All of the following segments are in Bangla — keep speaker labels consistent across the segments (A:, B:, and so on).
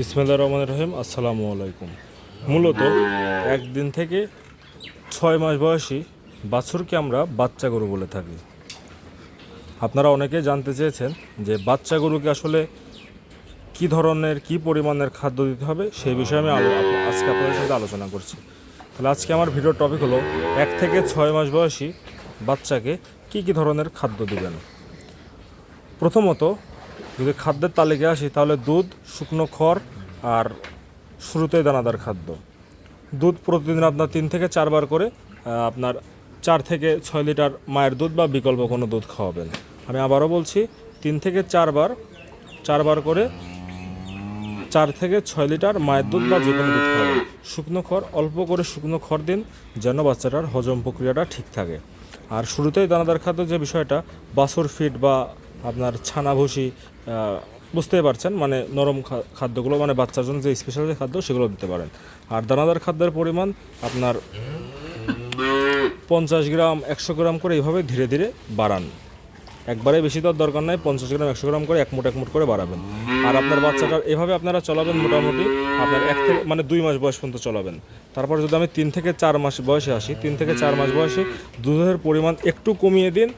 A: বিসমিল্লা রহমান রহিম, আসসালামু আলাইকুম। মূলত একদিন থেকে ছয় মাস বয়সী বাছুরকে আমরা বাচ্চা গরু বলে থাকি। আপনারা অনেকে জানতে চেয়েছেন যে বাচ্চা গরুকে আসলে কি ধরনের, কি পরিমাণের খাদ্য দিতে হবে, সেই বিষয়ে আমি আজকে আপনাদের সাথে আলোচনা করছি। তাহলে আজকে আমার ভিডিওর টপিক হলো এক থেকে ছয় মাস বয়সী বাচ্চাকে কি কি ধরনের খাদ্য দিবেন? প্রথমত যদি খাদ্যের তালিকায় আসি, তাহলে দুধ, শুকনো খড় আর শুরুতে দানাদার খাদ্য। দুধ প্রতিদিন আপনার তিন থেকে চারবার করে আপনার চার থেকে ছয় লিটার মায়ের দুধ বা বিকল্প কোনো দুধ খাওয়াবেন। আমি আবারও বলছি, তিন থেকে চারবার চারবার করে চার থেকে ছয় লিটার মায়ের দুধ বা যে কোনো দুধ খাওয়াবেন। শুকনো খড়, অল্প করে শুকনো খড় দিন, যেন বাচ্চাটার হজম প্রক্রিয়াটা ঠিক থাকে। আর শুরুতেই দানাদার খাদ্য যে বিষয়টা, বাছুর ফিড বা আপনার ছানা আহ, বুঝতেই পারছেন মানে নরম খাদ্যগুলো মানে বাচ্চার জন্য যে স্পেশাল যে খাদ্য সেগুলো দিতে পারেন। আর দানাদার খাদ্যের পরিমাণ আপনার পঞ্চাশ গ্রাম একশো গ্রাম করে এইভাবে ধীরে ধীরে বাড়ান। একবারে বেশি দেওয়ার দরকার নাই পঞ্চাশ গ্রাম একশো গ্রাম করে এক মুঠ এক করে বাড়াবেন। আর আপনার বাচ্চাটা এভাবে আপনারা চলাবেন মোটামুটি আপনার এক থেকে মানে দুই মাস বয়স পর্যন্ত চলাবেন। তারপর যদি আমি তিন থেকে চার মাস বয়সে আসি তিন থেকে চার মাস বয়সে দুধের পরিমাণ একটু কমিয়ে দিন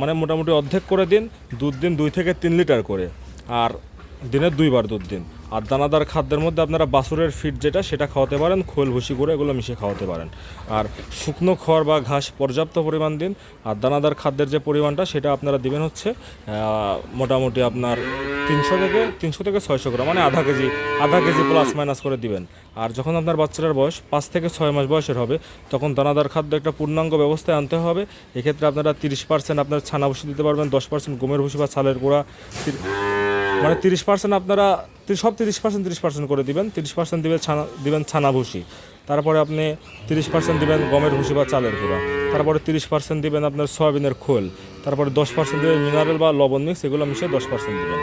A: মানে মোটামুটি অর্ধেক করে দিন, দুধ দিন দুই থেকে তিন লিটার করে, আর দিনে দুইবার দুধ দিন। আর দানাদার খাদ্যের মধ্যে আপনারা বাসুরের ফিড যেটা, সেটা খাওয়াতে পারেন, খোল ভুসি করে এগুলো মিশিয়ে খাওয়াতে পারেন। আর শুকনো খড় বা ঘাস পর্যাপ্ত পরিমাণ দিন, আর দানাদার খাদ্যের যে পরিমাণটা, সেটা আপনারা দিবেন হচ্ছে মোটামুটি আপনার তিনশো থেকে তিনশো থেকে ছয়শো গ্রাম মানে আধা কেজি আধা কেজি প্লাস মাইনাস করে দিবেন। আর যখন আপনার বাচ্চাটার বয়স পাঁচ থেকে ছয় মাস বয়সের হবে, তখন দানাদার খাদ্য একটা পূর্ণাঙ্গ ব্যবস্থায় আনতে হবে। এক্ষেত্রে আপনারা তিরিশ পার্সেন্ট আপনার ছানা ভুসি দিতে পারবেন, দশ পার্সেন্ট গমের ভুসি বা ছালের গুঁড়া মানে তিরিশ পার্সেন্ট আপনারা সব তিরিশ পার্সেন্ট তিরিশ পার্সেন্ট করে দিবেন। তিরিশ পার্সেন্ট দিবেন ছানা দিবেন ছানা ভুসি তারপরে আপনি তিরিশ পার্সেন্ট দিবেন গমের ভুসি বা চালের গুঁড়া। তারপরে তিরিশ পার্সেন্ট দিবেন আপনার সয়াবিনের খোল। তারপরে দশ পার্সেন্ট দিবেন মিনারেল বা লবণ মিক্স এগুলো মিশিয়ে দশ পার্সেন্ট দিবেন।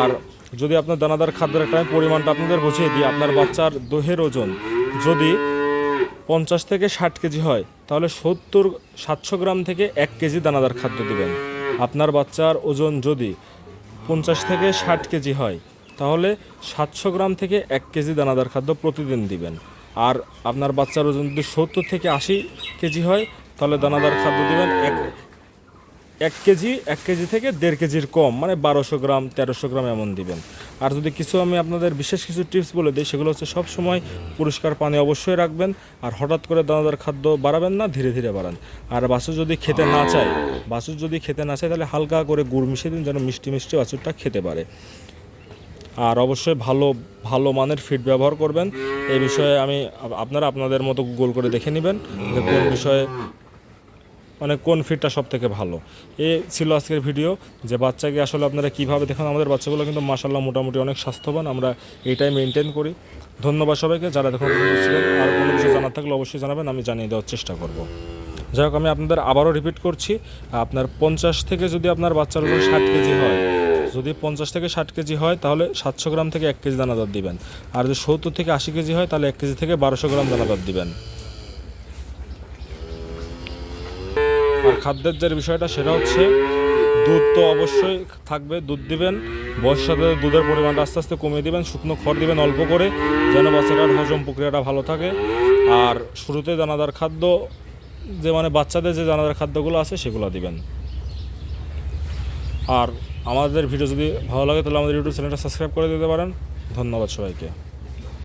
A: আর যদি আপনার দানাদার খাদ্যের একটা পরিমাণটা আপনাদের বুঝিয়ে দিই, আপনার বাচ্চার দোহের ওজন যদি পঞ্চাশ থেকে ষাট কেজি হয়, তাহলে সত্তর সাতশো গ্রাম থেকে এক কেজি দানাদার খাদ্য দিবেন। আপনার বাচ্চার ওজন যদি পঞ্চাশ থেকে ষাট কেজি হয়, তাহলে সাতশো গ্রাম থেকে এক কেজি দানাদার খাদ্য প্রতিদিন দিবেন। আর আপনার বাচ্চার ওজন যদি সত্তর থেকে আশি কেজি হয়, তাহলে দানাদার খাদ্য দেবেন এক এক কেজি এক কেজি থেকে দেড় কেজির কম মানে বারোশো গ্রাম, তেরোশো গ্রাম এমন দিবেন। আর যদি কিছু আমি আপনাদের বিশেষ কিছু টিপস বলে দিই, সেগুলো হচ্ছে সব সময় পরিষ্কার পানি অবশ্যই রাখবেন, আর হঠাৎ করে দানাদার খাদ্য বাড়াবেন না, ধীরে ধীরে বাড়ান। আর বাছুর যদি খেতে না চায়, বাছুর যদি খেতে না চায়, তাহলে হালকা করে গুড় মিশিয়ে দিন, যেন মিষ্টি মিষ্টি বাছুরটা খেতে পারে। আর অবশ্যই ভালো ভালো মানের ফিড ব্যবহার করবেন। এই বিষয়ে আমি, আপনারা আপনাদের মতো গুগল করে দেখে নেবেন কোন বিষয়ে মানে কোন ফিডটা সব থেকে ভালো। এ ছিল আজকের ভিডিও যে বাচ্চাকে আসলে আপনারা কীভাবে দেখুন, আমাদের বাচ্চাগুলো কিন্তু মাসাল্লাহ মোটামুটি অনেক স্বাস্থ্যবান, আমরা এইটাই মেনটেন করি। ধন্যবাদ সবাইকে, যারা দেখুন আর কোনো কিছু জানার থাকলে অবশ্যই জানাবেন, আমি জানিয়ে দেওয়ার চেষ্টা করব। যাই হোক, আমি আপনাদের আবারও রিপিট করছি, আপনার পঞ্চাশ থেকে যদি আপনার বাচ্চার ওজন ষাট কেজি হয়, যদি পঞ্চাশ থেকে ষাট কেজি হয়, তাহলে সাতশো গ্রাম থেকে এক কেজি দানাদার দিবেন। আর যদি সত্তর থেকে আশি কেজি হয়, তাহলে এক কেজি থেকে বারোশো গ্রাম দানাদার দিবেন। খাদ্যের যে বিষয়টা সেটা হচ্ছে, দুধ তো অবশ্যই থাকবে, দুধ দিবেন সাথে দুধের পরিমাণটা আস্তে আস্তে কমিয়ে দিবেন, শুকনো খড় দিবেন অল্প করে, যেন বাচ্চাটার হজম প্রক্রিয়াটা ভালো থাকে। আর শুরুতে দানাদার খাদ্য, যে মানে বাচ্চাদের যে দানাদার খাদ্যগুলো আছে সেগুলো দিবেন। আর আমাদের ভিডিও যদি ভালো লাগে তাহলে আমাদের ইউটিউব চ্যানেলটা সাবস্ক্রাইব করে দিতে পারেন। ধন্যবাদ সবাইকে।